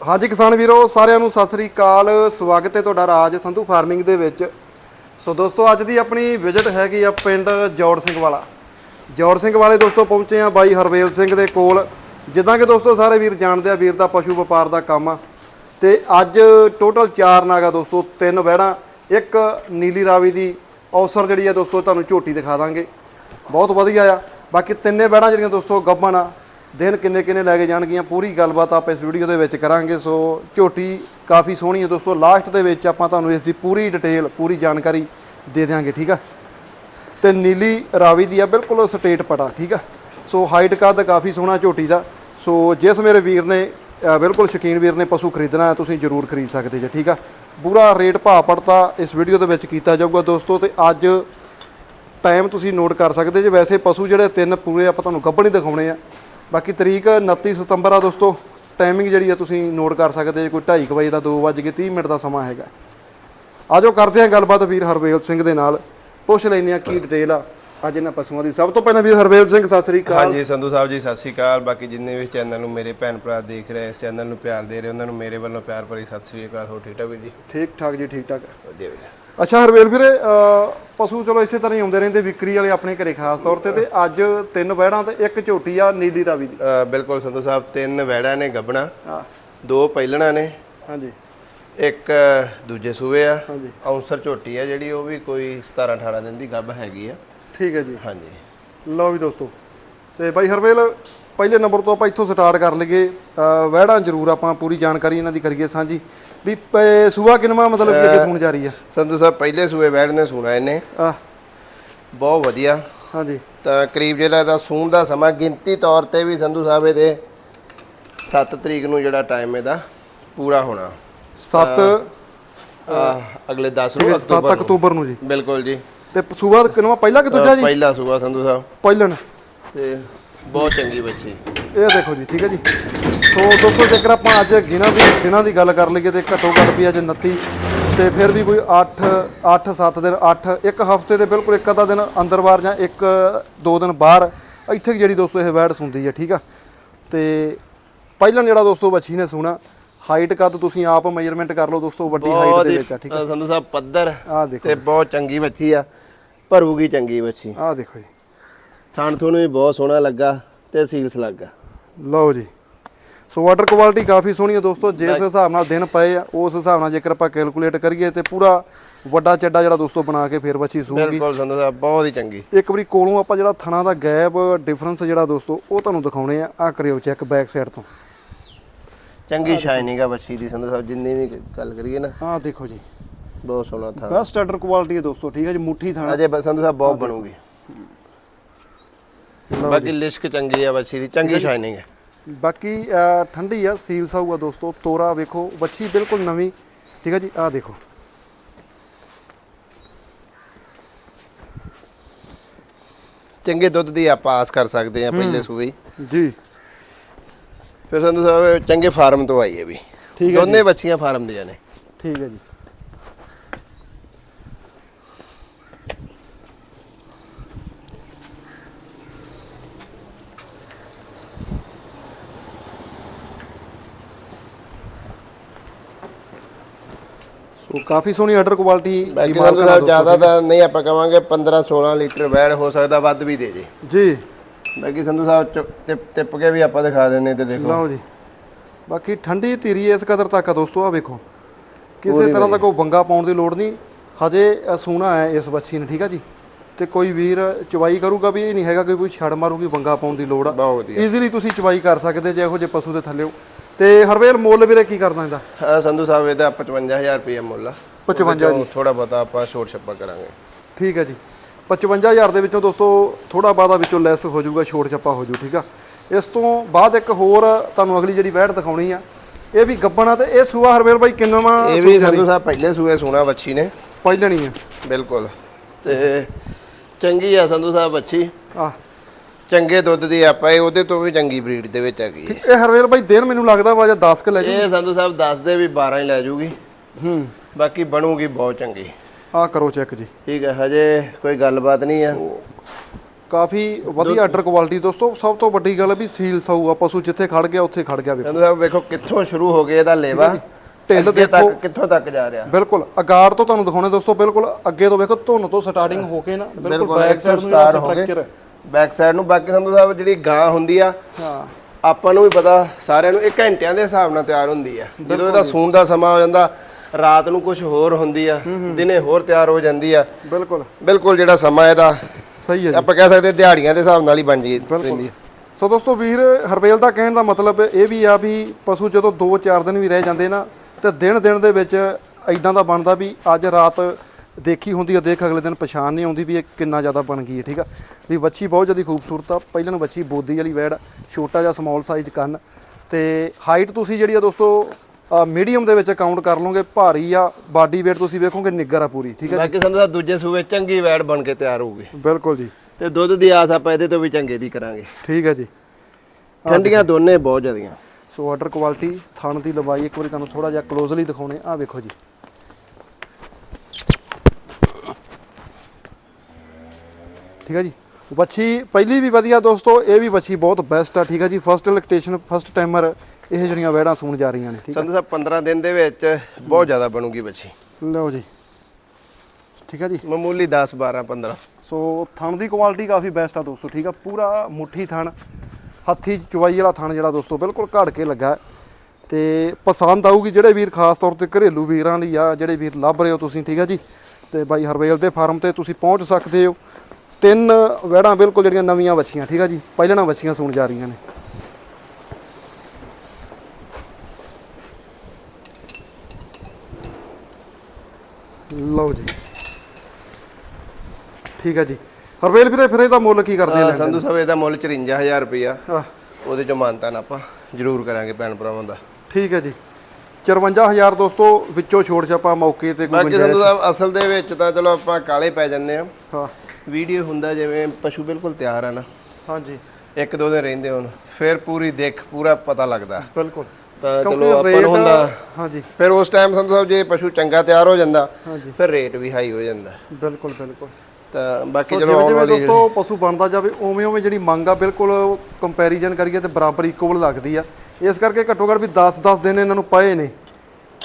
ਹਾਂਜੀ ਕਿਸਾਨ ਵੀਰੋ, ਸਾਰਿਆਂ ਨੂੰ ਸਤਿ ਸ੍ਰੀ ਅਕਾਲ। ਸਵਾਗਤ ਹੈ ਤੁਹਾਡਾ ਰਾਜ ਸੰਧੂ ਫਾਰਮਿੰਗ ਦੇ ਵਿੱਚ। ਸੋ ਦੋਸਤੋ, ਅੱਜ ਦੀ ਆਪਣੀ ਵਿਜ਼ਿਟ ਹੈਗੀ ਆ ਪਿੰਡ ਜੋੜ ਸਿੰਘ ਵਾਲਾ। ਜੌੜ ਸਿੰਘ ਵਾਲੇ ਦੋਸਤੋ, ਪਹੁੰਚੇ ਆ ਬਾਈ ਹਰਵੇਲ ਸਿੰਘ ਦੇ ਕੋਲ। ਜਿੱਦਾਂ ਕਿ ਦੋਸਤੋ, ਸਾਰੇ ਵੀਰ ਜਾਣਦੇ ਆ, ਵੀਰ ਦਾ ਪਸ਼ੂ ਵਪਾਰ ਦਾ ਕੰਮ ਆ। ਤੇ ਅੱਜ ਟੋਟਲ 4 ਨਾਗਾ ਦੋਸਤੋ, ਤਿੰਨ ਵਹਿੜਾਂ, ਇੱਕ ਨੀਲੀ ਰਾਵੀ ਦੀ ਔਸਰ ਜਿਹੜੀ ਆ ਦੋਸਤੋ, ਤੁਹਾਨੂੰ ਝੋਟੀ ਦਿਖਾ ਦਾਂਗੇ। ਬਹੁਤ ਵਧੀਆ ਆ। ਬਾਕੀ ਤਿੰਨੇ ਵਹਿੜਾਂ ਜਿਹੜੀਆਂ ਦੋਸਤੋ, ਗੱਭਣ ਆ। ਦਿਨ ਕਿੰਨੇ ਕਿੰਨੇ ਲੈ ਕੇ ਜਾਣਗੀਆਂ, ਪੂਰੀ ਗੱਲਬਾਤ ਆਪਾਂ ਇਸ ਵੀਡੀਓ ਦੇ ਵਿੱਚ ਕਰਾਂਗੇ। ਸੋ ਝੋਟੀ ਕਾਫੀ ਸੋਹਣੀ ਹੈ ਦੋਸਤੋ ਲਾਸਟ ਦੇ ਵਿੱਚ ਆਪਾਂ ਤੁਹਾਨੂੰ ਇਸ ਦੀ ਪੂਰੀ ਡਿਟੇਲ ਪੂਰੀ ਜਾਣਕਾਰੀ ਦੇ ਦਿਆਂਗੇ, ਠੀਕ ਆ? ਤੇ ਨੀਲੀ ਰਾਵੀ ਦੀ ਆ ਬਿਲਕੁਲ ਸਟੇਟ ਪਟਾ, ਠੀਕ ਆ? ਸੋ ਹਾਈਟ ਕੱਦ ਕਾਫੀ ਸੋਹਣਾ ਝੋਟੀ ਦਾ। ਸੋ ਜਿਸ ਮੇਰੇ ਵੀਰ ਨੇ ਬਿਲਕੁਲ ਸ਼ੌਕੀਨ ਵੀਰ ਨੇ ਪਸ਼ੂ ਖਰੀਦਣਾ ਤੁਸੀਂ ਜ਼ਰੂਰ ਖਰੀਦ ਸਕਦੇ ਜੇ, ਠੀਕ ਆ? ਪੂਰਾ ਰੇਟ ਭਾਅ ਪੜਤਾ ਇਸ ਵੀਡੀਓ ਦੇ ਵਿੱਚ ਕੀਤਾ ਜਾਊਗਾ ਦੋਸਤੋ, ਤੇ ਅੱਜ ਟਾਈਮ ਤੁਸੀਂ ਨੋਟ ਕਰ ਸਕਦੇ ਜੇ। ਵੈਸੇ ਪਸ਼ੂ ਜਿਹੜੇ ਤਿੰਨ ਪੂਰੇ ਆਪਾਂ ਤੁਹਾਨੂੰ ਗੱਭਣ ਹੀ ਦਿਖਾਉਣੇ ਆ। ਬਾਕੀ ਤਰੀਕ 29 ਸਤੰਬਰ ਆ ਦੋਸਤੋ ਟਾਈਮਿੰਗ ਜਿਹੜੀ ਆ ਤੁਸੀਂ ਨੋਟ ਕਰ ਸਕਦੇ ਜੇ ਕੋਈ 2:30 ਵਜੇ ਦਾ 2:30 ਮਿੰਟ ਦਾ ਸਮਾਂ ਹੈਗਾ। ਆਜੋ ਕਰਦੇ ਹਾਂ ਗੱਲਬਾਤ ਵੀਰ ਹਰਵੇਲ ਸਿੰਘ ਦੇ ਨਾਲ। ਪੁੱਛ ਲੈਂਦੇ ਆ ਕੀ ਡਿਟੇਲ ਆ। ਅੱਜ ਇਹਨਾਂ ਪਸ਼ੂਆਂ ਦੀ। ਸਭ ਤੋਂ ਪਹਿਲਾਂ ਵੀਰ ਹਰਵੇਲ ਸਿੰਘ ਸਤਿ ਸ੍ਰੀ ਅਕਾਲ। ਹਾਂਜੀ ਸੰਧੂ ਸਾਹਿਬ ਜੀ ਸਤਿ ਸ਼੍ਰੀ ਅਕਾਲ। ਬਾਕੀ ਜਿੰਨੇ ਵੀ ਚੈਨਲ ਨੂੰ ਮੇਰੇ ਭੈਣ ਭਰਾ ਦੇਖ ਰਹੇ ਇਸ ਚੈਨਲ ਨੂੰ ਪਿਆਰ ਦੇ ਰਹੇ ਉਹਨਾਂ ਨੂੰ ਮੇਰੇ ਵੱਲੋਂ ਪਿਆਰ ਭਰੀ ਸਤਿ ਸ਼੍ਰੀ ਅਕਾਲ। ਹੋ ਠੀਕ ਠਾਕ ਵੀਰ ਜੀ? ਠੀਕ ਠਾਕ ਜੀ ਠੀਕ ਠਾਕ। ਵਧੀਆ। ਅੱਛਾ ਹਰਵੇਲ ਵੀਰੇ ਪਸ਼ੂ ਚਲੋ ਇਸੇ ਤਰ੍ਹਾਂ ਹੀ ਆਉਂਦੇ ਰਹਿੰਦੇ ਵਿਕਰੀ ਵਾਲੇ ਆਪਣੇ ਘਰੇ ਖਾਸ ਤੌਰ ਤੇ ਤੇ ਅੱਜ ਤਿੰਨ ਵਹਿੜਾਂ ਤੇ ਇੱਕ ਝੋਟੀ ਆ ਨੀਲੀ ਰਾਵੀ ਦੀ। ਬਿਲਕੁਲ ਸੰਧੂ ਸਾਹਿਬ ਤਿੰਨ ਵੈੜਾਂ ਨੇ ਗੱਬਣਾ ਹਾਂ। ਦੋ ਪਹਿਲਣਾ ਨੇ ਹਾਂਜੀ। ਇੱਕ ਦੂਜੇ ਸੂਏ ਆ ਹਾਂਜੀ। ਔਂਸਰ ਝੋਟੀ ਆ ਜਿਹੜੀ ਉਹ ਵੀ ਕੋਈ 17 18 ਦਿਨ ਦੀ ਗੱਬ ਹੈਗੀ ਆ। ਠੀਕ ਹੈ ਜੀ। ਹਾਂਜੀ। ਲਓ ਵੀ ਦੋਸਤੋ ਤੇ ਬਾਈ ਹਰਵੇਲ ਪਹਿਲੇ ਨੰਬਰ ਤੋਂ ਆਪਾਂ ਇੱਥੋਂ ਸਟਾਰਟ ਕਰ ਲਈਏ। ਵਹਿੜਾਂ ਜ਼ਰੂਰ ਆਪਾਂ ਪੂਰੀ ਜਾਣਕਾਰੀ ਇਹਨਾਂ ਦੀ ਕਰੀਏ ਸਾਂਝੀ। ਵੀ ਸੂਆ ਕਿਨਵਾ ਮਤਲਬ ਕਿ ਸੁਣ ਜਾ ਰਹੀ ਆ ਸੰਧੂ ਸਾਹਿਬ ਪਹਿਲੇ ਸੂਏ ਵੈੜ ਨੇ ਸੁਣਾ ਇਹਨੇ। ਆ ਬਹੁਤ ਵਧੀਆ। ਹਾਂਜੀ। ਤਾਂ ਕਰੀਬ ਜਿਹੜਾ ਇਹਦਾ ਸੂਣ ਦਾ ਸਮਾਂ ਗਿਣਤੀ ਤੌਰ ਤੇ ਵੀ ਸੰਧੂ ਸਾਹਿਬ ਇਹਦੇ 7 ਤਰੀਕ ਨੂੰ ਜਿਹੜਾ ਟਾਈਮ ਇਹਦਾ ਪੂਰਾ ਹੋਣਾ। 7 ਆ ਅਗਲੇ 10 ਨੂੰ 7 ਅਕਤੂਬਰ ਨੂੰ। ਅਕਤੂਬਰ ਨੂੰ ਜੀ। ਬਿਲਕੁਲ ਜੀ। ਤੇ ਸੂਆ ਕਿਨਵਾ ਪਹਿਲਾ ਕਿ ਦੂਜਾ ਜੀ? ਪਹਿਲਾ ਸੂਆ ਸੰਧੂ ਸਾਹਿਬ। ਪਹਿਲਣ। ਤੇ ਬਹੁਤ ਚੰਗੀ ਬੱਚੀ ਇਹ ਦੇਖੋ ਜੀ ਠੀਕ ਹੈ ਜੀ। ਸੋ ਦੋਸਤੋ ਜੇਕਰ ਆਪਾਂ ਅੱਜ ਗਿਨਾਂ ਦੀ ਦਿਨਾਂ ਦੀ ਗੱਲ ਕਰ ਲਈਏ ਤੇ ਘੱਟੋ ਘੱਟ ਵੀ ਅੱਜ 29 ਤੇ ਫਿਰ ਵੀ ਕੋਈ 8 8 7 ਦਿਨ 8 ਇੱਕ ਹਫ਼ਤੇ ਦੇ ਬਿਲਕੁਲ ਇੱਕ ਅੱਧਾ ਦਿਨ ਅੰਦਰ ਬਾਹਰ ਜਾਂ ਇੱਕ ਦੋ ਦਿਨ ਬਾਹਰ ਇੱਥੇ ਕੁ ਜਿਹੜੀ ਦੋਸਤੋ ਇਹ ਵੈੜ ਸੁਣਦੀ ਹੈ ਠੀਕ ਆ? ਤੇ ਪਹਿਲਾਂ ਜਿਹੜਾ ਦੋਸਤੋ ਬੱਚੀ ਨੇ ਸੁਣਾ ਹਾਈਟ ਕੱਦ ਤੁਸੀਂ ਆਪ ਮੈਜ਼ਰਮੈਂਟ ਕਰ ਲਓ ਦੋਸਤੋ ਵੱਡੀ ਹਾਈਟ ਦੇ ਵਿੱਚ ਆ ਠੀਕ ਆ? ਸੰਧੂ ਸਾਹਿਬ ਪੱਧਰ ਆਹ ਦੇਖੋ ਤੇ ਬਹੁਤ ਚੰਗੀ ਬੱਚੀ ਆ ਭਰੂਗੀ ਚੰਗੀ ਬੱਚੀ। ਆਹ ਦੇਖੋ ਜੀ। ਥਾਣ ਥੋਨੂੰ ਵੀ ਬਹੁਤ ਸੋਹਣਾ ਲੱਗਾ ਤੇ ਸੀਲਸ ਲੱਗਾ। ਲਓ ਜੀ। ਸੋ ਵਾਟਰ ਕੁਆਲਿਟੀ ਕਾਫੀ ਸੋਹਣੀ ਹੈ ਦੋਸਤੋ ਜਿਸ ਹਿਸਾਬ ਨਾਲ ਦਿਨ ਪਏ ਆ ਉਸ ਹਿਸਾਬ ਨਾਲ ਜੇਕਰ ਆਪਾਂ ਕੈਲਕੂਲੇਟ ਕਰੀਏ ਤੇ ਪੂਰਾ ਵੱਡਾ ਚੱਡਾ ਜਿਹੜਾ ਦੋਸਤੋ ਬਣਾ ਕੇ ਫੇਰ ਬੱਚੀ ਸੂਗੀ ਬਿਲਕੁਲ ਸੰਧੂ ਸਾਹਿਬ ਬਹੁਤ ਹੀ ਚੰਗੀ। ਇੱਕ ਵਾਰੀ ਕੋਲੋਂ ਆਪਾਂ ਜਿਹੜਾ ਥਣਾ ਦਾ ਗੈਪ ਡਿਫਰੈਂਸ ਜਿਹੜਾ ਦੋਸਤੋ ਉਹ ਤੁਹਾਨੂੰ ਦਿਖਾਉਣੇ ਆ। ਆ ਕਰਿਓ ਚੈੱਕ ਬੈਕ ਸਾਈਡ ਤੋਂ। ਚੰਗੀ ਸ਼ਾਈਨਿੰਗ ਆ ਬੱਚੀ ਦੀ ਸੰਧੂ ਸਾਹਿਬ ਜਿੰਨੀ ਵੀ ਗੱਲ ਕਰੀਏ ਨਾ। ਆਹ ਦੇਖੋ ਜੀ। ਬਹੁਤ ਸੋਹਣਾ ਥਾਂ ਬਸ ਸਟੈਂਡਰਡ ਕੁਆਲਿਟੀ ਹੈ ਦੋਸਤੋ ਠੀਕ ਹੈ ਜੀ ਮੁੱਠੀ ਥਾਣਾ। ਅਜੇ ਸੰਧੂ ਸਾਹਿਬ ਬਹੁਤ ਬਣੂਗੀ। ਬਾਕੀ ਲਿਸ਼ਕ ਚੰਗੀ ਆ ਬੱਚੀ ਦੀ ਚੰਗੀ ਸ਼ਾਈਨਿੰਗ ਹੈ ਬਾਕੀ ਠੰਡੀ ਆ ਸੀਲ ਸਾਊ ਆ ਦੋਸਤੋ ਤੋਰਾ ਵੇਖੋ ਬੱਚੀ ਬਿਲਕੁਲ ਨਵੀਂ ਠੀਕ ਹੈ ਜੀ ਆਹ ਦੇਖੋ। ਚੰਗੇ ਦੁੱਧ ਦੀ ਆਪਾਂ ਆਸ ਕਰ ਸਕਦੇ ਆ ਪਹਿਲੇ ਹੀ। ਜੀ। ਫਿਰ ਸੰਧੂ ਸਾਹਿਬ ਚੰਗੇ ਫਾਰਮ ਤੋਂ ਆਈ ਹੈ ਵੀ। ਠੀਕ ਹੈ ਦੋਨੇ ਬੱਚੀਆਂ ਫਾਰਮ ਦੀਆਂ ਨੇ। ਠੀਕ ਹੈ ਜੀ। ਸੋ ਕਾਫੀ ਸੋਹਣੀ ਆਰਡਰ ਕੁਆਲਿਟੀ ਬਾਕੀ ਸੰਧੂ ਸਾਹਿਬ ਜ਼ਿਆਦਾ ਤਾਂ ਨਹੀਂ ਆਪਾਂ ਕਵਾਂਗੇ 15 16 ਲੀਟਰ ਵੈੜ ਹੋ ਸਕਦਾ ਵੱਧ ਵੀ ਦੇ ਜੇ। ਜੀ। ਬਾਕੀ ਸੰਧੂ ਸਾਹਿਬ ਚ- ਟਿਪ ਟਿਪ ਕੇ ਵੀ ਆਪਾਂ ਦਿਖਾ ਦਿੰਨੇ ਤੇ ਦੇਖੋ। ਲਓ ਜੀ। ਬਾਕੀ ਠੰਡੀ ਧੀਰੀ ਇਸ ਕਦਰ ਤੱਕ ਆ ਦੋਸਤੋ ਆ ਵੇਖੋ। ਕਿਸੇ ਤਰ੍ਹਾਂ ਦਾ ਕੋਈ ਬੰਗਾ ਪਾਉਣ ਦੀ ਲੋੜ ਨਹੀਂ। ਹਜੇ ਸੂਣਾ ਹੈ ਇਸ ਬੱਚੀ ਨੇ ਠੀਕ ਆ ਜੀ? ਤੇ ਕੋਈ ਵੀਰ ਚਵਾਈ ਕਰੂਗਾ ਵੀ ਇਹ ਨਹੀਂ ਹੈਗਾ ਕਿ ਕੋਈ ਛੜ ਮਾਰੂਗੀ ਬੰਗਾ ਪਾਉਣ ਦੀ ਲੋੜ ਆ। ਬਹੁਤ ਵਧੀਆ। ਈਜ਼ੀਲੀ ਤੁਸੀਂ ਚਵਾਈ ਕਰ ਸਕਦੇ ਜੇ ਇਹੋ ਜਿਹੇ ਪਸ਼ੂ ਦੇ ਥੱਲੇ ਤੇ ਹਰਵੇਲ ਮੁੱਲ ਵੀਰੇ ਕੀ ਕਰਦਾ ਇਹਦਾ? ਸੰਧੂ ਸਾਹਿਬ ਇਹਦਾ 55000 ਰੁਪਏ ਮੁੱਲ ਆ। 55 ਜੀ। ਥੋੜਾ ਬਹੁਤਾ ਆਪਾਂ ਛੋਟ ਛੱਪਾ ਕਰਾਂਗੇ। ਠੀਕ ਹੈ ਜੀ। 55000 ਦੇ ਵਿੱਚੋਂ ਦੋਸਤੋ ਥੋੜਾ ਬਾਦਾ ਵਿੱਚੋਂ ਲੈਸ ਹੋ ਜਾਊਗਾ ਛੋਟ ਛੱਪਾ ਹੋ ਜੂ ਠੀਕ ਆ? ਇਸ ਤੋਂ ਬਾਅਦ ਇੱਕ ਹੋਰ ਤੁਹਾਨੂੰ ਅਗਲੀ ਜਿਹੜੀ ਵਹਿੜ ਦਿਖਾਉਣੀ ਆ ਇਹ ਵੀ ਗੱਬਣਾ ਤੇ ਇਹ ਸੂਆ ਹਰਵੇਲ ਬਾਈ ਕਿੰਨਵਾਂ ਇਹ ਵੀ ਸੰਧੂ ਸਾਹਿਬ ਪਹਿਲੇ ਸੂਏ ਸੋਨਾ ਬੱਚੀ ਨੇ। ਪਹਿਲਣੀ ਆ। ਬਿਲਕੁਲ। ਤੇ ਚੰਗੀ ਆ ਸੰਧੂ ਸਾਹਿਬ ਬੱਚੀ ਆ ਚੰਗੇ ਦੁੱਧ ਦੀ ਆਪਾਂ ਇਹ ਉਹਦੇ ਤੋਂ ਵੀ ਚੰਗੀ ਬਰੀਡ ਦੇ ਵਿੱਚ ਹੈਗੀ ਹੈ। ਇਹ ਹਰਵੇਲ ਬਾਈ ਦਿਨ ਮੈਨੂੰ ਲੱਗਦਾ ਵਾ ਜਾਂ 10 ਕ ਲੈ ਜੂ ਇਹ ਸੰਧੂ ਸਾਹਿਬ ਦੱਸਦੇ ਵੀ 12 ਹੀ ਲੈ ਜੂਗੀ। ਹੂੰ। ਬਾਕੀ ਬਣੂਗੀ ਬਹੁਤ ਚੰਗੀ। ਆ ਕਰੋ ਚੈੱਕ ਜੀ। ਠੀਕ ਹੈ ਹਜੇ ਕੋਈ ਗੱਲਬਾਤ ਨਹੀਂ ਆ ਕਾਫੀ ਵਧੀਆ ਆਰਡਰ ਕੁਆਲਿਟੀ ਦੋਸਤੋ। ਸਭ ਤੋਂ ਵੱਡੀ ਗੱਲ ਵੀ ਸੀਲ ਸਊ ਆ ਪਸ਼ੂ ਜਿੱਥੇ ਖੜ ਗਿਆ ਉੱਥੇ ਖੜ ਗਿਆ ਵੇਖੋ। ਸੰਧੂ ਸਾਹਿਬ ਵੇਖੋ ਕਿੱਥੋਂ ਸ਼ੁਰੂ ਹੋ ਗਿਆ ਇਹਦਾ ਲੇਵਾ। ਢਿੱਡ ਅੱਗੇ ਦੇਖੋ। ਤੱਕ ਕਿੱਥੋਂ ਤੱਕ ਜਾ ਰਿਹਾ। ਬਿਲਕੁਲ ਅਗਾੜ ਤੋਂ ਤੁਹਾਨੂੰ ਦਿਖਾਉਣੇ ਦੋਸਤੋ ਬਿਲਕੁਲ ਅੱਗੇ ਤੋਂ ਵੇਖੋ ਧੁੰਨ ਤੋਂ ਸਟਾਰਟਿੰਗ ਹੋ ਕੇ ਨਾ ਬਿਲਕੁਲ ਬਿਲਕੁਲ ਬੈਕ ਸਾਈਡ ਸਟਾਰ ਹੋ ਗਏ। ਸਟਰਕਚਰ ਬੈਕ ਸਾਈਡ ਨੂੰ। ਬਾਕੀ ਸੰਧੂ ਸਾਹਿਬ ਜਿਹੜੀ ਗਾਂ ਹੁੰਦੀ ਆ ਹਾਂ। ਆਪਾਂ ਨੂੰ ਵੀ ਪਤਾ ਸਾਰਿਆਂ ਨੂੰ ਇਹ ਘੰਟਿਆਂ ਦੇ ਹਿਸਾਬ ਨਾਲ ਤਿਆਰ ਹੁੰਦੀ ਆ। ਜਦੋਂ ਇਹਦਾ ਸੂਣ ਦਾ ਸਮਾਂ ਹੋ ਜਾਂਦਾ ਰਾਤ ਨੂੰ ਕੁਝ ਹੋਰ ਹੁੰਦੀ ਆ ਦਿਨੇ ਹੋਰ ਤਿਆਰ ਹੋ ਜਾਂਦੀ ਆ। ਬਿਲਕੁਲ। ਬਿਲਕੁਲ ਜਿਹੜਾ ਸਮਾਂ ਇਹਦਾ ਸਹੀ ਹੈ ਜੀ। ਆਪਾਂ ਕਹਿ ਸਕਦੇ ਦਿਹਾੜੀਆਂ ਦੇ ਹਿਸਾਬ ਨਾਲ ਹੀ ਬਣ ਜੀ ਪੈਂਦੀ ਆ। ਸੋ ਦੋਸਤੋ ਵੀਰ ਹਰਬੇਲ ਦਾ ਕਹਿਣ ਦਾ ਮਤਲਬ ਇਹ ਵੀ ਆ ਵੀ ਪਸ਼ੂ ਜਦੋਂ 2-4 ਦਿਨ ਵੀ ਰਹਿ ਜਾਂਦੇ ਨਾ ਤੇ ਦਿਨ ਦਿਨ ਦੇ ਵਿੱਚ ਐਦਾਂ ਦਾ ਬਣਦਾ ਵੀ ਅੱਜ ਰਾਤ ਦੇਖੀ ਹੁੰਦੀ ਆ ਦੇਖ ਅਗਲੇ ਦਿਨ ਪਛਾਣ ਨਹੀਂ ਆਉਂਦੀ ਵੀ ਇਹ ਕਿੰਨਾ ਜ਼ਿਆਦਾ ਬਣ ਗਈ ਹੈ ਠੀਕ ਆ? ਵੀ ਵੱਛੀ ਬਹੁਤ ਜ਼ਿਆਦਾ ਖੂਬਸੂਰਤ ਆ। ਪਹਿਲਾਂ ਨੂੰ ਵੱਛੀ ਬੋਦੀ ਵਾਲੀ ਵੈੜ ਛੋਟਾ ਜਿਹਾ ਸਮਾਲ ਸਾਈਜ਼ ਕੰਨ ਤੇ ਹਾਈਟ ਤੁਸੀਂ ਜਿਹੜੀ ਆ ਦੋਸਤੋ ਮੀਡੀਅਮ ਦੇ ਵਿੱਚ ਕਾਊਂਟ ਕਰ ਲਓਗੇ ਭਾਰੀ ਆ ਬਾਡੀ weight ਤੁਸੀਂ ਵੇਖੋਗੇ ਨਿੱਗਰ ਆ ਪੂਰੀ ਠੀਕ ਆ ਬਾਕੀ ਸਾਹਿਬ ਦੂਜੇ ਸੂਬੇ ਚੰਗੀ ਵੈੜ ਬਣ ਕੇ ਤਿਆਰ ਹੋਊਗੀ। ਬਿਲਕੁਲ ਜੀ। ਤੇ ਦੁੱਧ ਦੀ ਆਸ ਆਪਾਂ ਇਹਦੇ ਤੋਂ ਵੀ ਚੰਗੇ ਦੀ ਕਰਾਂਗੇ। ਠੀਕ ਹੈ ਜੀ। ਠੰਡੀਆਂ ਦੋਨੇ ਬਹੁਤ ਜ਼ਿਆਦੀਆਂ। ਸੋ ਆਰਡਰ ਕੁਆਲਿਟੀ ਥਣ ਦੀ ਲੰਬਾਈ ਇੱਕ ਵਾਰੀ ਤੁਹਾਨੂੰ ਥੋੜਾ ਜਿਹਾ ਕਲੋਜ਼ਲੀ ਦਿਖਾਉਣੇ ਆ ਵੇਖੋ ਜੀ। ਠੀਕ ਹੈ ਜੀ। ਵੱਛੀ ਪਹਿਲੀ ਵੀ ਵਧੀਆ ਦੋਸਤੋ ਇਹ ਵੀ ਵੱਛੀ ਬਹੁਤ ਬੈਸਟ ਆ ਠੀਕ ਹੈ ਜੀ। ਫਸਟ ਇਲੈਕਟੇਸ਼ਨ ਫਸਟ ਟਾਈਮਰ ਇਹ ਜਿਹੜੀਆਂ ਵੈੜਾਂ ਸੂਣ ਜਾ ਰਹੀਆਂ ਨੇ ਠੀਕ ਹੈ। ਸੰਧੂ ਸਾਹਿਬ 15 ਦਿਨ ਦੇ ਵਿੱਚ ਬਹੁਤ ਜ਼ਿਆਦਾ ਬਣੂਗੀ ਬੱਚੀ ਲਓ ਜੀ। ਠੀਕ ਹੈ ਜੀ। ਮਾਮੂਲੀ 10 12 15 ਸੋ ਥਣ ਦੀ ਕੁਆਲਿਟੀ ਕਾਫੀ ਬੈਸਟ ਆ ਦੋਸਤੋ ਠੀਕ ਆ ਪੂਰਾ ਮੁੱਠੀ ਥਣ ਹੱਥੀ ਚੁਵਾਈ ਵਾਲਾ ਥਣ ਜਿਹੜਾ ਦੋਸਤੋ ਬਿਲਕੁਲ ਘੜ ਕੇ ਲੱਗਾ ਹੈ। ਤੇ ਪਸੰਦ ਆਊਗੀ ਜਿਹੜੇ ਵੀਰ ਖਾਸ ਤੌਰ ਤੇ ਘਰੇਲੂ ਵੀਰਾਂ ਦੀ ਆ ਜਿਹੜੇ ਵੀਰ ਲੱਭ ਰਹੇ ਹੋ ਤੁਸੀਂ ਠੀਕ ਆ ਜੀ। ਤੇ ਬਾਈ ਹਰਵੇਲ ਦੇ ਫਾਰਮ ਤੇ ਤੁਸੀਂ ਪਹੁੰਚ ਸਕਦੇ ਹੋ। ਤਿੰਨ ਵੈੜਾਂ ਬਿਲਕੁਲ ਜਿਹੜੀਆਂ ਨਵੀਆਂ ਵੱਛੀਆਂ ਠੀਕ ਆ ਜੀ? ਪਹਿਲਣਾ ਵੱਛੀਆਂ ਸੂਣ ਜਾ ਰਹੀਆਂ ਨੇ। ਲਓ ਜੀ। ਠੀਕ ਆ ਜੀ। ਹਰਵੇਲ ਵੀਰੇ ਫਿਰ ਇਹਦਾ ਮੁੱਲ ਕੀ ਕਰਦੇ ਨੇ ਸੰਧੂ ਸਾਹਿਬ ਇਹਦਾ ਮੁੱਲ 54000 ਰੁਪਇਆ ਉਹਦੇ ਚੋਂ ਮਾਨਤਾਨ ਆਪਾਂ ਜ਼ਰੂਰ ਕਰਾਂਗੇ ਭੈਣ ਭਰਾਵਾਂ ਦਾ। ਠੀਕ ਹੈ ਜੀ। 54000 ਦੋਸਤੋ ਵਿੱਚੋਂ ਛੋੜ ਛਾਪਾ ਮੌਕੇ ਤੇ ਕੋਈ ਗੁੰਜਾਇਸ਼। ਸਾਹਿਬ ਅਸਲ ਦੇ ਵਿੱਚ ਤਾਂ ਚਲੋ ਆਪਾਂ ਕਾਲੇ ਪੈ ਜੰਨੇ ਆ। ਹਾਂ। ਵੀਡੀਓ ਹੁੰਦਾ ਜਿਵੇਂ ਪਸ਼ੂ ਬਿਲਕੁਲ ਤਿਆਰ ਆ ਨਾ। ਹਾਂਜੀ। ਇੱਕ ਦੋ ਦਿਨ ਰਹਿੰਦੇ ਹੁਣ ਫਿਰ ਪੂਰੀ ਦੇਖ ਪੂਰਾ ਪਤਾ ਲੱਗਦਾ। ਬਿਲਕੁਲ। ਤਾਂ ਚਲੋ ਆਪਾਂ ਨੂੰ ਹੁੰਦਾ ਹਾਂਜੀ। ਫਿਰ ਉਸ ਟਾਈਮ ਸੰਧੂ ਸਾਹਿਬ ਜੇ ਪਸ਼ੂ ਚੰਗਾ ਤਿਆਰ ਹੋ ਜਾਂਦਾ ਹਾਂਜੀ। ਫਿਰ ਰੇਟ ਵੀ ਹਾਈ ਹੋ ਜਾਂਦਾ। ਬਿਲਕੁਲ ਬਿਲਕੁਲ। ਤਾਂ ਬਾਕੀ ਚਲੋ ਆਉਣ ਵਾਲੀ ਦੋਸਤੋ ਪਸ਼ੂ ਬਣਦਾ ਜਾਵੇ ਉਵੇਂ ਉਵੇਂ ਜਿਹੜੀ ਮੰਗ ਆ ਬਿਲਕੁਲ ਕੰਪੈਰੀਜ਼ਨ ਕਰੀਏ ਤੇ ਬਰਾਬਰ ਇਕੁਅਲ ਲੱਗਦੀ ਆ। ਇਸ ਕਰਕੇ ਘੱਟੋ ਘੱਟ ਵੀ 10-10 ਦਿਨ ਇਹਨਾਂ ਨੂੰ ਪਏ ਨੇ।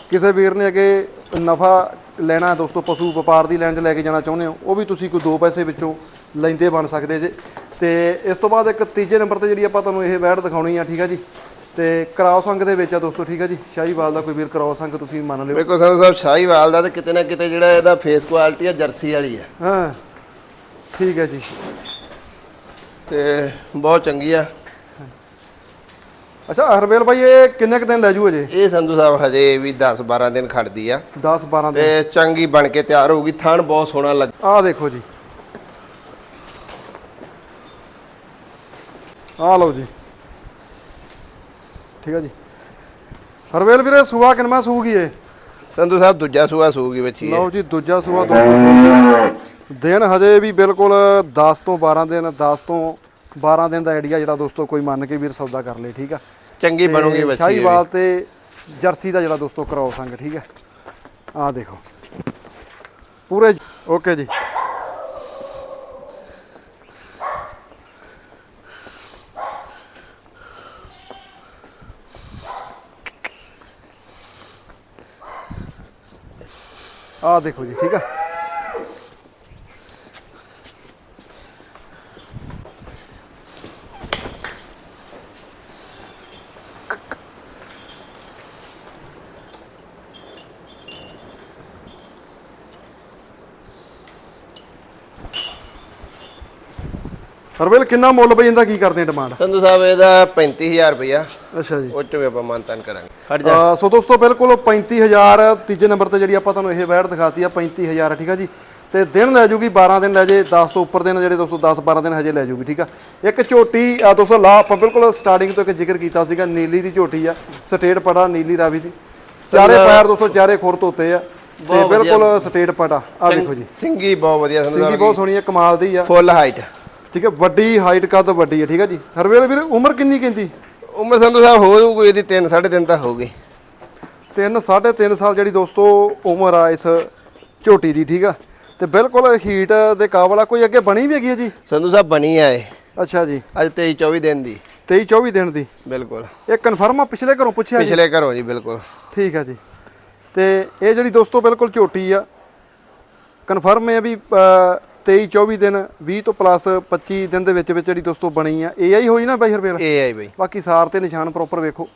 ਕਿਸੇ ਵੀਰ ਨੇ ਅੱਗੇ ਨਫਾ ਲੈਣਾ ਹੈ ਦੋਸਤੋ ਪਸ਼ੂ ਵਪਾਰ ਦੀ ਲਾਈਨ 'ਚ ਲੈ ਕੇ ਜਾਣਾ ਚਾਹੁੰਦੇ ਹੋ ਉਹ ਵੀ ਤੁਸੀਂ ਕੋਈ ਦੋ ਪੈਸੇ ਵਿੱਚੋਂ ਲੈਂਦੇ ਬਣ ਸਕਦੇ ਜੇ। ਤੇ ਇਸ ਤੋਂ ਬਾਅਦ ਇੱਕ ਤੀਜੇ ਨੰਬਰ ਤੇ ਜਿਹੜੀ ਆਪਾਂ ਤੁਹਾਨੂੰ ਇਹ ਵੈੜ ਦਿਖਾਉਣੀ ਆ ਠੀਕ ਆ ਜੀ? ਤੇ ਕਰਾਉ ਸੰਗ ਦੇ ਵਿੱਚ ਆ ਦੋਸਤੋ ਠੀਕ ਆ ਜੀ? ਸ਼ਾਹੀਵਾਲ ਦਾ ਕੋਈ ਵੀਰ ਕਰਾਉ ਸੰਗ ਤੁਸੀਂ ਮੰਨ ਲਿਓ। ਵੇਖੋ ਸੰਧੂ ਸਾਹਿਬ ਸ਼ਾਹੀਵਾਲ ਦਾ ਤੇ ਕਿਤੇ ਨਾ ਕਿਤੇ ਜਿਹੜਾ ਇਹਦਾ ਫੇਸ ਕੁਆਲਿਟੀ ਆ ਜਰਸੀ ਵਾਲੀ ਆ। ਹਾਂ ਠੀਕ ਹੈ ਜੀ। ਤੇ ਬਹੁਤ ਚੰਗੀ ਆ। ਅੱਛਾ ਹਰਵੇਲ ਭਾਈ ਇਹ ਕਿੰਨੇ ਕੁ ਦਿਨ ਲੈ ਜੂ ਅਜੇ? ਇਹ ਸੰਧੂ ਸਾਹਿਬ ਹਜੇ ਵੀ 10 12 ਦਿਨ ਖੜਦੀ ਆ। 10 12 ਦਿਨ। ਤੇ ਚੰਗੀ ਬਣ ਕੇ ਤਿਆਰ ਹੋਊਗੀ ਥਣ ਬਹੁਤ ਸੋਹਣਾ ਲੱਗ ਆਹ ਦੇਖੋ ਜੀ। ਆਹ ਲਓ ਜੀ। ਠੀਕ ਹੈ ਜੀ। ਹਰਵੇਲ ਵੀਰੇ ਸੂਆ ਕਿੰਨਾ ਸੂਗੀ ਏ ਸੰਧੂ ਸਾਹਿਬ ਦੂਜਾ ਸੂਆ ਸੂਗੀ ਬੱਚੀ ਇਹ। ਲਓ ਜੀ ਦੂਜਾ ਸੂਆ ਦੋਸਤੋ ਦਿਨ ਹਜੇ ਵੀ ਬਿਲਕੁਲ 10 ਤੋਂ 12 ਦਿਨ 10 ਤੋਂ 12 ਦਿਨ ਦਾ ਆਈਡੀਆ ਜਿਹੜਾ ਦੋਸਤੋ ਕੋਈ ਮੰਨ ਕੇ ਵੀਰ ਸੌਦਾ ਕਰ ਲੇ ਠੀਕ ਆ? ਚੰਗੀ ਬਣੂਗੀ ਤੇ ਬੱਚੀ ਇਹ ਵੀ। ਸ਼ਾਹੀਵਾਲ ਤੇ ਜਰਸੀ ਦਾ ਜਿਹੜਾ ਦੋਸਤੋ ਕਰਾਓ ਸੰਗ ਠੀਕ ਹੈ ਆਹ ਦੇਖੋ। ਪੂਰੇ ਓਕੇ ਜੀ। ਆਹ ਦੇਖੋ ਜੀ ਠੀਕ ਹੈ ਹਰਵੇਲ ਕਿੰਨਾ ਮੁੱਲ ਬਈ ਇਹਦਾ? ਕੀ ਕਰਦੇ ਆ ਡਿਮਾਂਡ ਸੰਧੂ ਸਾਹਿਬ ਇਹਦਾ 35000 ਰੁਪਇਆ। ਅੱਛਾ ਜੀ। ਉਹ ਚ ਵੀ ਆਪਾਂ ਮਾਨਤਾਨ ਕਰਾਂਗੇ। ਹਟ ਜਾ। ਅਹ ਸੋ ਦੋਸਤੋ ਬਿਲਕੁਲ 35000 ਤੀਜੇ ਨੰਬਰ ਤੇ ਜਿਹੜੀ ਆਪਾਂ ਤੁਹਾਨੂੰ ਇਹ ਵੈਟ ਦਿਖਾਤੀ ਆ 35000 ਠੀਕ ਆ ਜੀ? ਤੇ ਦਿਨ ਲੈ ਜੂਗੀ 12 ਦਿਨ ਲੈ ਜੇ 10 ਤੋਂ ਉੱਪਰ ਦਿਨ ਜਿਹੜੇ ਦੋਸਤੋ 10 12 ਦਿਨ ਹਜੇ ਲੈ ਜੂਗੀ ਠੀਕ ਆ? ਇੱਕ ਝੋਟੀ ਦੋਸਤੋ ਲਾ ਆਪਾਂ ਬਿਲਕੁਲ ਸਟਾਰਟਿੰਗ ਤੋਂ ਇੱਕ ਜ਼ਿਕਰ ਕੀਤਾ ਸੀਗਾ ਨੀਲੀ ਦੀ ਝੋਟੀ ਆ ਸਟੇਟ ਪੜਾ ਨੀਲੀ ਰਾਵੀ ਦੀ। ਚਾਰੇ ਪੈਰ ਦੋਸਤੋ ਚਾਰੇ ਖੁਰ ਧੋਤੇ ਆ ਤੇ ਬਿਲਕੁਲ ਸਟੇਟ ਪਟਾ। ਆ ਦੇਖੋ ਜੀ। ਸਿੰਗੀ ਬਹੁਤ ਵਧੀਆ ਸੰਧੂ ਸਿੰਗੀ ਸਾਹਿਬ ਬਹੁਤ ਸੋਹਣੀ ਆ ਕਮਾਲ ਦੀ ਆ। ਫੁੱਲ ਹਾਈਟ ਠੀਕ ਹੈ ਵੱਡੀ ਹਾਈਟ ਕੱਦ ਵੱਡੀ ਆ ਠੀਕ ਆ ਜੀ। ਹਰਵੇਲ ਵੀਰ ਉਮਰ ਕਿੰਨੀ ਕਹਿੰਦੀ? ਉਮਰ ਸੰਧੂ ਸਾਹਿਬ ਹੋਊਗੀ ਇਹਦੀ 3 3.5 ਤਾਂ ਹੋਊਗੀ। ਤਿੰਨ ਸਾਢੇ ਤਿੰਨ ਸਾਲ ਜਿਹੜੀ ਦੋਸਤੋ ਉਮਰ ਆ ਇਸ ਝੋਟੀ ਦੀ ਠੀਕ ਆ। ਤੇ ਬਿਲਕੁਲ ਹੀਟ ਦੇ ਕਾਬਲ ਆ ਕੋਈ ਅੱਗੇ ਬਣੀ ਵੀ ਹੈਗੀ ਹੈ ਜੀ? ਸੰਧੂ ਸਾਹਿਬ ਬਣੀ ਆ ਇਹ। ਅੱਛਾ ਜੀ। ਅੱਜ 23 24 ਦਿਨ ਦੀ। 23 24 ਦਿਨ ਦੀ। ਬਿਲਕੁਲ। ਇਹ ਕਨਫਰਮ ਆ ਪਿਛਲੇ ਘਰੋਂ ਪੁੱਛਿਆ ਜੀ? ਪਿਛਲੇ ਘਰੋਂ ਜੀ ਬਿਲਕੁਲ। ਠੀਕ ਹੈ ਜੀ। ਤੇ ਇਹ ਜਿਹੜੀ ਦੋਸਤੋ ਬਿਲਕੁਲ ਝੋਟੀ ਆ ਕਨਫਰਮ ਹੈ ਵੀ 23 24 ਦਿਨ 20 ਤੋਂ ਪਲੱਸ 25 ਦਿਨ ਦੇ ਵਿੱਚ ਵਿੱਚ ਜਿਹੜੀ ਦੋਸਤੋ ਬਣੀ ਆ AI ਹੋਈ ਨਾ ਬਾਈ ਹਰਵੇਲ ਇਹ ਆਈ ਬਈ। ਬਾਕੀ ਸਾਰ ਤੇ ਨਿਸ਼ਾਨ ਪ੍ਰੋਪਰ ਵੇਖੋ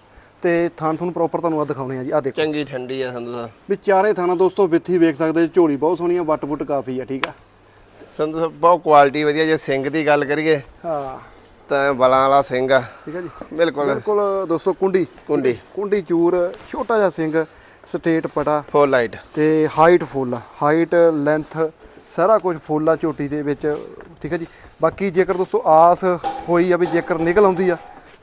ਤੇ ਥਾਨ ਥੂਨ ਪ੍ਰੋਪਰ ਤੁਹਾਨੂੰ ਆ ਦਿਖਾਉਣੇ ਆ ਜੀ ਆ ਦੇਖੋ। ਚੰਗੀ ਠੰਡੀ ਆ ਸੰਧੂ ਸਾਹਿਬ। ਵੀ ਚਾਰੇ ਥਾਣਾ ਦੋਸਤੋ ਵਿੱਥੀ ਵੇਖ ਸਕਦੇ ਜੀ, ਝੋਲੀ ਬਹੁਤ ਸੋਹਣੀ ਆ ਵੱਟ ਵੁੱਟ ਕਾਫੀ ਆ ਠੀਕ ਆ। ਸੰਧੂ ਸਾਹਿਬ ਬਹੁਤ ਕੁਆਲਿਟੀ ਵਧੀਆ ਜੇ ਸਿੰਘ ਦੀ ਗੱਲ ਕਰੀਏ ਹਾਂ। ਤਾਂ ਬਲਾਂ ਵਾਲਾ ਸਿੰਘ ਆ। ਠੀਕ ਆ ਜੀ। ਬਿਲਕੁਲ। ਬਿਲਕੁਲ ਦੋਸਤੋ ਕੁੰਡੀ। ਕੁੰਡੀ। ਕੁੰਡੀ ਚੂਰ ਛੋਟਾ ਜਿਹਾ ਸਿੰਘ ਸਟੇਟ ਪਟਾ। ਫੁੱਲ ਲਾਈਟ ਤੇ ਹਾਈਟ ਫੁੱਲ ਹਾਈਟ ਲੈਂਥ ਸਾਰਾ ਕੁਝ ਫੁੱਲ ਆ ਝੋਟੀ ਦੇ ਵਿੱਚ, ਠੀਕ ਹੈ ਜੀ। ਬਾਕੀ ਜੇਕਰ ਦੋਸਤੋ ਆਸ ਹੋਈ ਆ ਵੀ ਜੇਕਰ ਨਿਕਲ ਆਉਂਦੀ ਆ,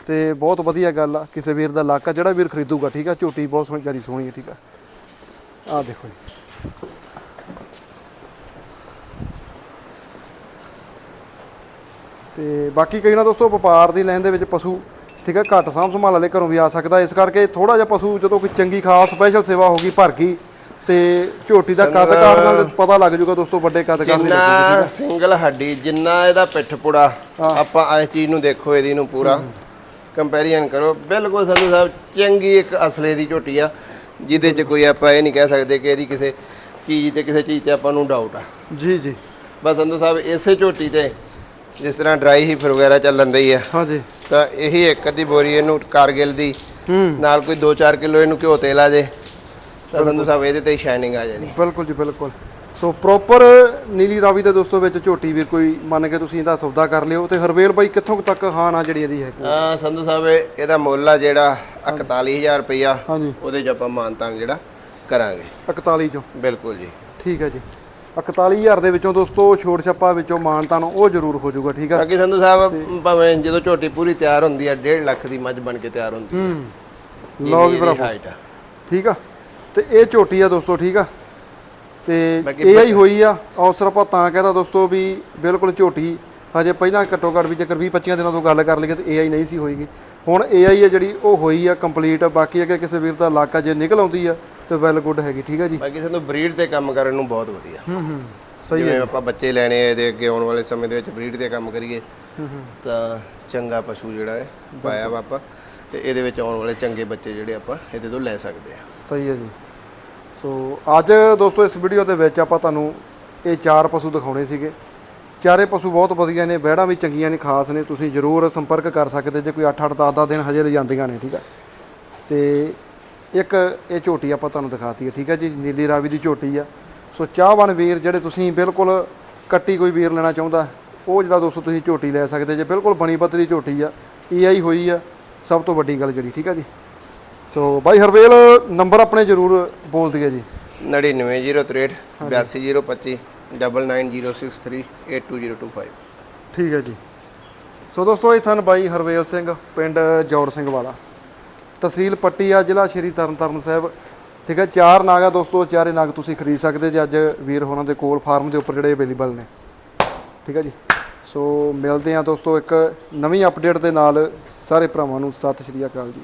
ਤੇ ਬਹੁਤ ਵਧੀਆ ਗੱਲ ਆ, ਕਿਸੇ ਵੀਰ ਦਾ ਇਲਾਕਾ ਜਿਹੜਾ ਵੀਰ ਖਰੀਦੂਗਾ, ਠੀਕ ਆ। ਝੋਟੀ ਬਹੁਤ ਸੋਹਣੀ ਜਿਆਦੀ ਸੋਹਣੀ ਹੈ ਠੀਕ ਆ। ਆ ਦੇਖੋ ਜੀ। ਤੇ ਬਾਕੀ ਕਈ ਨਾ ਦੋਸਤੋ ਵਪਾਰ ਦੀ ਲਾਈਨ ਦੇ ਵਿੱਚ ਪਸ਼ੂ, ਠੀਕ ਹੈ ਘੱਟ ਸਾਂਭ ਸੰਭਾਲ ਵਾਲੇ ਘਰੋਂ ਵੀ ਆ ਸਕਦਾ। ਇਸ ਕਰਕੇ ਥੋੜਾ ਜਿਹਾ ਪਸ਼ੂ ਜਦੋਂ ਕੋਈ ਚੰਗੀ ਖਾਸ ਸਪੈਸ਼ਲ ਸੇਵਾ ਹੋ ਗਈ, ਭਰ ਗਈ ਤੇ ਝੋਟੀ ਦਾ ਕੱਦ ਕਾਠ ਨਾਲ ਪਤਾ ਲੱਗ ਜਾਊਗਾ ਦੋਸਤੋ ਵੱਡੇ ਕੱਦ ਕਾਠ ਦੀ। ਜਿੰਨਾ ਸਿੰਗਲ ਹੱਡੀ ਜਿੰਨਾ ਇਹਦਾ ਪਿੱਠ ਪੁੜਾ ਆਪਾਂ ਇਸ ਚੀਜ਼ ਨੂੰ ਦੇਖੋ ਇਹਦੀ ਨੂੰ ਪੂਰਾ ਕੰਪੈਰੀਜ਼ਨ ਕਰੋ। ਬਿਲਕੁਲ ਸੰਧੂ ਸਾਹਿਬ ਚੰਗੀ ਇੱਕ ਅਸਲੇ ਦੀ ਝੋਟੀ ਆ ਜਿਹਦੇ 'ਚ ਕੋਈ ਆਪਾਂ ਇਹ ਨਹੀਂ ਕਹਿ ਸਕਦੇ ਕਿ ਇਹਦੀ ਕਿਸੇ ਚੀਜ਼ ਤੇ ਕਿਸੇ ਚੀਜ਼ ਤੇ ਆਪਾਂ ਨੂੰ ਡਾਊਟ ਆ। ਜੀ ਜੀ। ਬਸ ਸੰਧੂ ਸਾਹਿਬ ਇਸੇ ਝੋਟੀ ਤੇ ਜਿਸ ਤਰ੍ਹਾਂ ਡਰਾਈ ਹੀਫਰ ਵਗੈਰਾ ਚੱਲਣ ਦਈ ਆ ਹਾਂਜੀ ਤਾਂ ਇਹੀ ਇੱਕ ਅੱਧੀ ਬੋਰੀ ਇਹਨੂੰ ਕਾਰਗਿਲ ਦੀ ਨਾਲ ਕੋਈ 2-4 ਕਿਲੋ ਇਹਨੂੰ ਘਿਓ ਤੇਲ ਆ ਜੇ। ਤਾਂ ਸੰਧੂ ਸਾਹਿਬ ਇਹਦੇ ਤੇ ਹੀ ਸ਼ਾਈਨਿੰਗ ਆ ਜਾਣੀ ਬਿਲਕੁਲ ਜੀ ਬਿਲਕੁਲ। ਸੋ ਪ੍ਰੋਪਰ ਨੀਲੀ ਰਾਵੀ ਦੇ ਦੋਸਤੋ ਵਿੱਚ ਝੋਟੀ ਵੀਰ ਕੋਈ ਮੰਨ ਕੇ ਤੁਸੀਂ ਇਹਦਾ ਸੌਦਾ ਕਰ ਲਿਓ ਤੇ ਹਰਵੇਲ ਬਾਈ ਕਿੱਥੋਂ ਤੱਕ ਹਾਨ ਆ ਜਿਹੜੀ ਇਹਦੀ ਹੈ ਆ ਸੰਧੂ ਸਾਹਿਬ ਇਹ- ਇਹਦਾ ਮੁੱਲ ਆ ਜਿਹੜਾ 41000 ਰੁਪਇਆ ਹਾਂਜੀ। ਉਹਦੇ 'ਚ ਆਪਾਂ ਮਾਨਤਾਨ ਜਿਹੜਾ ਕਰਾਂਗੇ। 41 ਚੋਂ? ਬਿਲਕੁਲ ਜੀ। ਠੀਕ ਹੈ ਜੀ। 41000 ਦੇ ਵਿੱਚੋਂ ਦੋਸਤੋ ਛੋਟ ਛੱਪਾ ਵਿੱਚੋਂ ਮਾਨਤਾਨ ਉਹ ਜ਼ਰੂਰ ਹੋ ਜਾਊਗਾ ਠੀਕ ਆ? ਬਾਕੀ ਸੰਧੂ ਸਾਹਿਬ ਭਾਵੇਂ ਜਦੋਂ ਝੋਟੀ ਪੂਰੀ ਤਿਆਰ ਹੁੰਦੀ ਆ 1.5 ਲੱਖ ਦੀ ਮੱਝ ਬਣ ਕੇ ਤਿਆਰ ਹੁੰਦੀ ਹੈ। ਲਓ ਵੀ ਆ। ਠੀਕ ਆ। ਤੇ ਇਹ ਝੋਟੀ ਆ ਦੋਸਤੋ ਠੀਕ ਆ? ਤੇ ਇਹ ਆਈ ਹੋਈ ਆ ਅਵਸਰ ਆਪਾਂ ਤਾਂ ਕਹਦਾ ਦੋਸਤੋ ਵੀ ਬਿਲਕੁਲ ਝੋਟੀ ਹਜੇ ਪਹਿਲਾਂ ਘੱਟੋ ਘੱਟ ਵੀ ਜੇਕਰ 20 25 ਦਿਨਾਂ ਤੋਂ ਗੱਲ ਕਰ ਲਈਏ ਤੇ AI ਨਹੀਂ ਸੀ ਹੋਈਗੀ। ਹੁਣ AI ਆ ਜਿਹੜੀ ਉਹ ਹੋਈ ਆ ਕੰਪਲੀਟ ਬਾਕੀ ਅਗੇ ਕਿਸੇ ਵੀਰ ਦਾ ਇਲਾਕਾ ਜੇ ਨਿਕਲ ਆਉਂਦੀ ਆ ਤੇ ਵੈਲ ਗੁੱਡ ਹੈਗੀ ਠੀਕ ਆ ਜੀ? ਬਾਕੀ ਸਾਨੂੰ ਬਰੀਡ ਤੇ ਕੰਮ ਕਰਨ ਨੂੰ ਬਹੁਤ ਵਧੀਆ। ਹੂੰ ਹੂੰ ਸਹੀ ਜਿਵੇਂ ਆਪਾਂ ਬੱਚੇ ਲੈਣੇ ਆ ਇਹਦੇ ਅੱਗੇ ਆਉਣ ਵਾਲੇ ਸਮੇਂ ਦੇ ਵਿੱਚ ਬਰੀਡ ਤੇ ਕੰਮ ਕਰੀਏ ਤਾਂ ਚੰਗਾ ਪਸ਼ੂ ਜਿਹੜਾ ਹੈ ਪਾਇਆ ਵਾ ਆਪਾਂ। ਤੇ ਇਹਦੇ ਵਿੱਚ ਆਉਣ ਵਾਲੇ ਚੰਗੇ ਬੱਚੇ ਜਿਹੜੇ ਆਪਾਂ ਇਹਦੇ ਤੋਂ ਲੈ ਸਕਦੇ ਆ। ਸਹੀ ਹੈ ਜੀ। ਸੋ ਅੱਜ ਦੋਸਤੋ, ਇਸ ਵੀਡੀਓ ਦੇ ਵਿੱਚ ਆਪਾਂ ਤੁਹਾਨੂੰ ਇਹ ਚਾਰ ਪਸ਼ੂ ਦਿਖਾਉਣੇ ਸੀਗੇ। ਚਾਰੇ ਪਸ਼ੂ ਬਹੁਤ ਵਧੀਆ ਨੇ ਬਹਿੜਾਂ ਵੀ ਚੰਗੀਆਂ ਨੇ, ਖਾਸ ਨੇ। ਤੁਸੀਂ ਜ਼ਰੂਰ ਸੰਪਰਕ ਕਰ ਸਕਦੇ, ਜੇ ਕੋਈ 8-8 10-10 ਦਿਨ ਹਜੇ ਲਿਜਾਂਦੀਆਂ ਨੇ, ਠੀਕ ਆ? ਤੇ ਇੱਕ ਇਹ ਝੋਟੀ ਆਪਾਂ ਤੁਹਾਨੂੰ ਦਿਖਾਤੀ ਹੈ ਠੀਕ ਹੈ ਜੀ? ਨੀਲੀ ਰਾਵੀ ਦੀ ਝੋਟੀ ਆ। ਸੋ ਚਾਹਵਾਨ ਵੀਰ ਜਿਹੜੇ ਤੁਸੀਂ ਬਿਲਕੁਲ ਕੱਟੀ ਕੋਈ ਵੀਰ ਲੈਣਾ ਚਾਹੁੰਦਾ, ਉਹ ਜਿਹੜਾ ਦੋਸਤੋ ਤੁਸੀਂ ਝੋਟੀ ਲੈ ਸਕਦੇ, ਜੇ ਬਿਲਕੁਲ ਬਣੀ ਪੱਤਰੀ ਝੋਟੀ ਆ ਏਆਈ ਹੋਈ ਆ, ਸਭ ਤੋਂ ਵੱਡੀ ਗੱਲ ਜਿਹੜੀ, ਠੀਕ ਆ ਜੀ? ਸੋ ਬਾਈ ਹਰਵੇਲ ਨੰਬਰ ਆਪਣੇ ਜ਼ਰੂਰ ਬੋਲ ਦਈਏ ਜੀ। 99063 82025 9906382025 ਠੀਕ ਹੈ ਜੀ। ਸੋ ਦੋਸਤੋ ਇਹ ਸਨ ਬਾਈ ਹਰਵੇਲ ਸਿੰਘ ਪਿੰਡ ਜੌੜ ਸਿੰਘ ਵਾਲਾ। ਤਹਿਸੀਲ ਪੱਟੀ ਆ ਜ਼ਿਲ੍ਹਾ ਸ਼੍ਰੀ ਤਰਨਤਾਰਨ ਸਾਹਿਬ। ਠੀਕ ਹੈ ਚਾਰ ਨਾਗ ਆ ਦੋਸਤੋ ਚਾਰੇ ਨਾਗ ਤੁਸੀਂ ਖਰੀਦ ਸਕਦੇ ਜੇ। ਅੱਜ ਵੀਰ ਹੋਰਾਂ ਦੇ ਕੋਲ ਫਾਰਮ ਦੇ ਉੱਪਰ ਜਿਹੜੇ ਅਵੇਲੇਬਲ ਨੇ। ਠੀਕ ਹੈ ਜੀ। ਸੋ ਮਿਲਦੇ ਆ ਦੋਸਤੋ ਇੱਕ ਨਵੀਂ ਅਪਡੇਟ ਦੇ ਨਾਲ। ਸਾਰੇ ਭਰਾਵਾਂ ਨੂੰ ਸਤਿ ਸ਼੍ਰੀ ਅਕਾਲ ਜੀ।